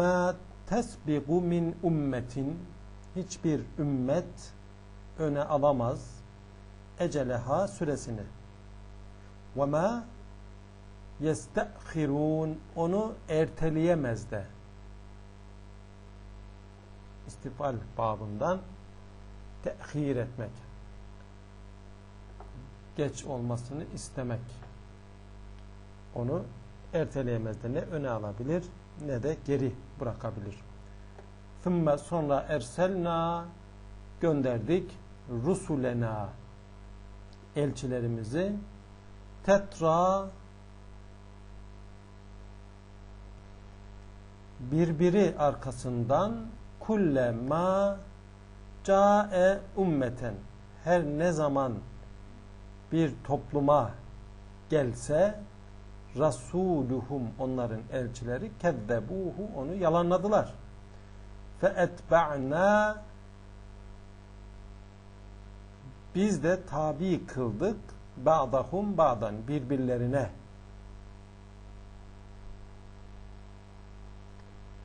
Ma tesbigu min ummetin hiçbir ümmet öne alamaz eceleha süresini. Ve ma yestehirun onu erteleyemez de. İstifal babından tehir etmek. Geç olmasını istemek. Onu erteleyemez de ne öne alabilir ne de geri bırakabilir. Thumma sonra erselna gönderdik rusulena elçilerimizi tetra birbiri arkasından kulle ma cae ummeten her ne zaman bir topluma gelse rasuluhum onların elçileri kezzebuhu onu yalanladılar. Fe etba'na biz de tabi kıldık ba'dahum ba'dan birbirlerine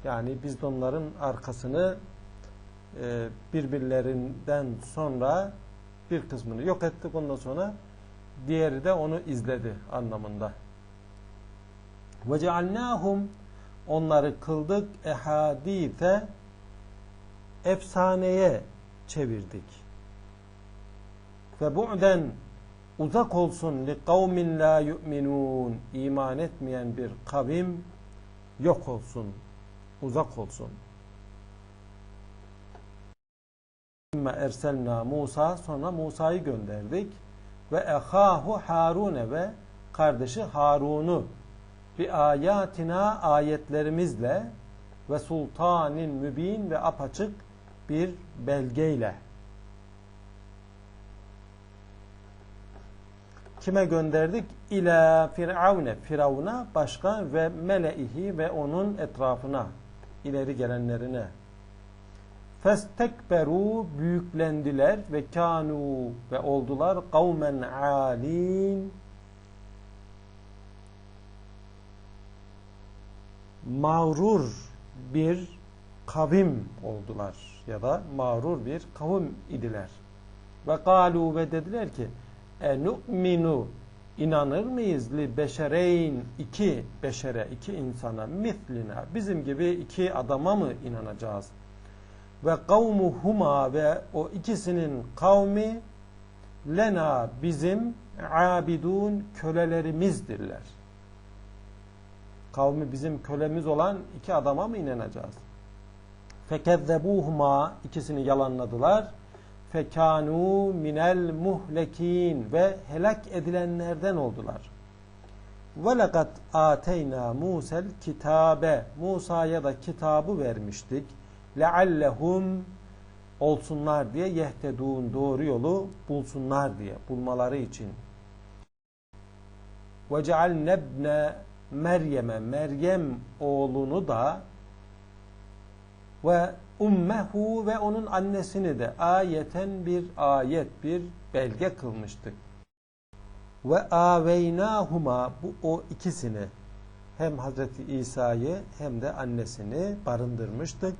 yani biz de onların arkasını e, birbirlerinden sonra bir kısmını yok ettik ondan sonra diğeri de onu izledi anlamında. Ve cealnâhum onları kıldık ehadîfe efsaneye çevirdik. Ve bu'den uzak olsun li kavmin la yu'minun. İman etmeyen bir kavim yok olsun uzak olsun. Erselna Musa sonra Musa'yı gönderdik. Ve ehahu Harun'e ve kardeşi Harun'u bir ayatina ayetlerimizle ve sultanin mübin ve apaçık bir belgeyle kime gönderdik? İlâ firavne, firavuna, başka ve meleihi ve onun etrafına, ileri gelenlerine. Festekberu, büyüklendiler ve kanu ve oldular kavmen alin, mağrur bir kavim oldular ya da mağrur bir kavim idiler. Ve kalu ve dediler ki e nu'minu inanır mıyız? Li beşereyn iki beşere iki insana mislina bizim gibi iki adama mı inanacağız? Ve kavmuhuma ve o ikisinin kavmi lena bizim abidun kölelerimizdirler kavmi bizim kölemiz olan iki adama mı inanacağız fekezzebuhuma ikisini yalanladılar fekanu minel muhlekin ve helak edilenlerden oldular. Ve lekad ateyna Musel kitabe Musa'ya da kitabı vermiştik. Leallehum olsunlar diye yehtedun doğru yolu bulsunlar diye bulmaları için. Ve cealnebne Meryem'e Meryem oğlunu da ve ummehu ve onun annesini de ayeten bir ayet, bir belge kılmıştık. Ve aveynahuma bu o ikisini hem Hazreti İsa'yı hem de annesini barındırmıştık.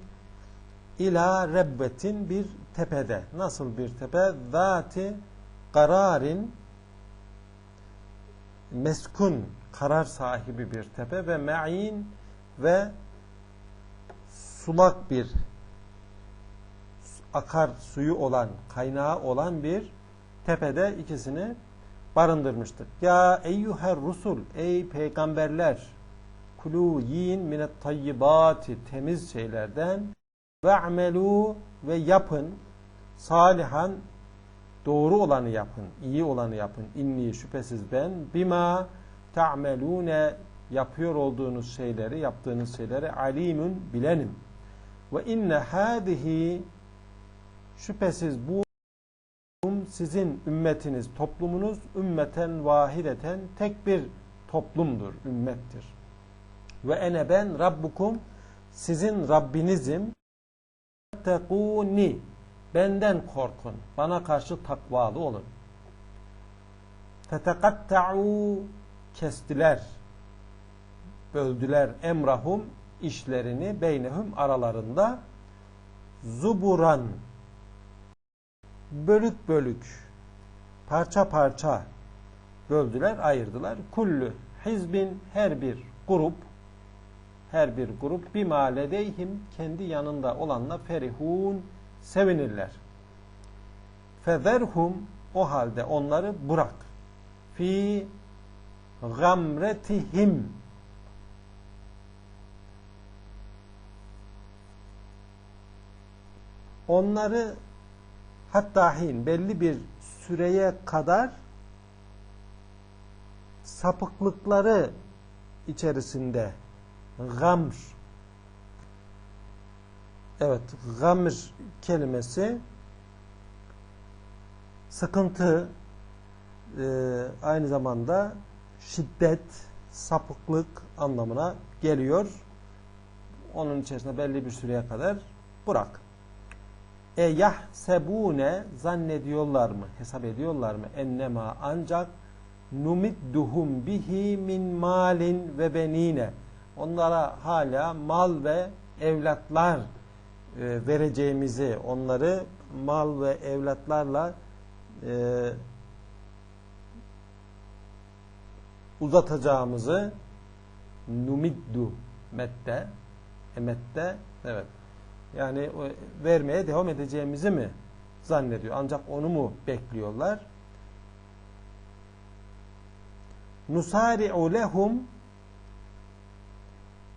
İla rebbetin bir tepede. Nasıl bir tepe? Zati kararin meskun karar sahibi bir tepe ve me'in ve sulak bir akar suyu olan, kaynağı olan bir tepede ikisini barındırmıştık. Ya eyyuher rusul, ey peygamberler, kulu yiyin minet tayyibati, temiz şeylerden ve amelu ve yapın, salihan, doğru olanı yapın, iyi olanı yapın. İnni şüphesiz ben bima ta'melune yapıyor olduğunuz şeyleri, yaptığınız şeyleri alimun bilenim. Ve inne hadihi Şüphesiz bu sizin ümmetiniz, toplumunuz ümmeten vahideten tek bir toplumdur, ümmettir. Ve ene ben Rabbukum sizin Rabbinizim tekuni benden korkun. Bana karşı takvalı olun. Fetekatta'u kestiler. Böldüler emrahum işlerini beynehum aralarında zuburan bölük bölük parça parça böldüler, ayırdılar. Kullu hizbin her bir grup her bir grup bima ledeyhim kendi yanında olanla ferihun sevinirler. Fezerhum o halde onları bırak. Fi gamretihim. Onları hatta belli bir süreye kadar sapıklıkları içerisinde gamr. Evet gamr kelimesi sıkıntı e, aynı zamanda şiddet sapıklık anlamına geliyor. Onun içerisinde belli bir süreye kadar bırak. E yahsebune zannediyorlar mı? Hesap ediyorlar mı? Ennema ancak numidduhum bihi min malin ve benine. Onlara hala mal ve evlatlar e, vereceğimizi onları mal ve evlatlarla e, uzatacağımızı numiddu mette emette evet. Yani vermeye devam edeceğimizi mi zannediyor? Ancak onu mu bekliyorlar? Nusari'u lehum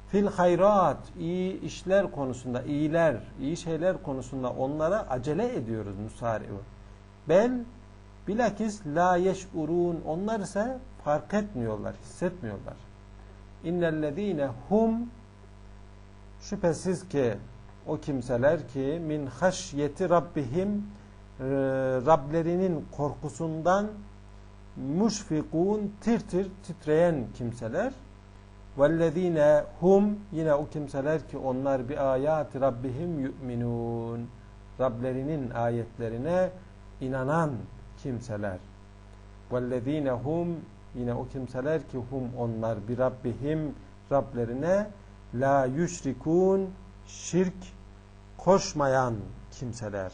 fil hayrat iyi işler konusunda iyiler iyi şeyler konusunda onlara acele ediyoruz nusari'u. Bel bilakis la yeş'urun onlar ise fark etmiyorlar hissetmiyorlar. İnnellezine hum şüphesiz ki o kimseler ki min haşyeti rabbihim Rablerinin korkusundan müşfikun tir tir titreyen kimseler. Vellezine hum yine o kimseler ki onlar bir ayati rabbihim yu'minun Rablerinin ayetlerine inanan kimseler. vellezine hum yine o kimseler ki hum onlar bir rabbihim Rablerine la yüşrikun şirk koşmayan kimseler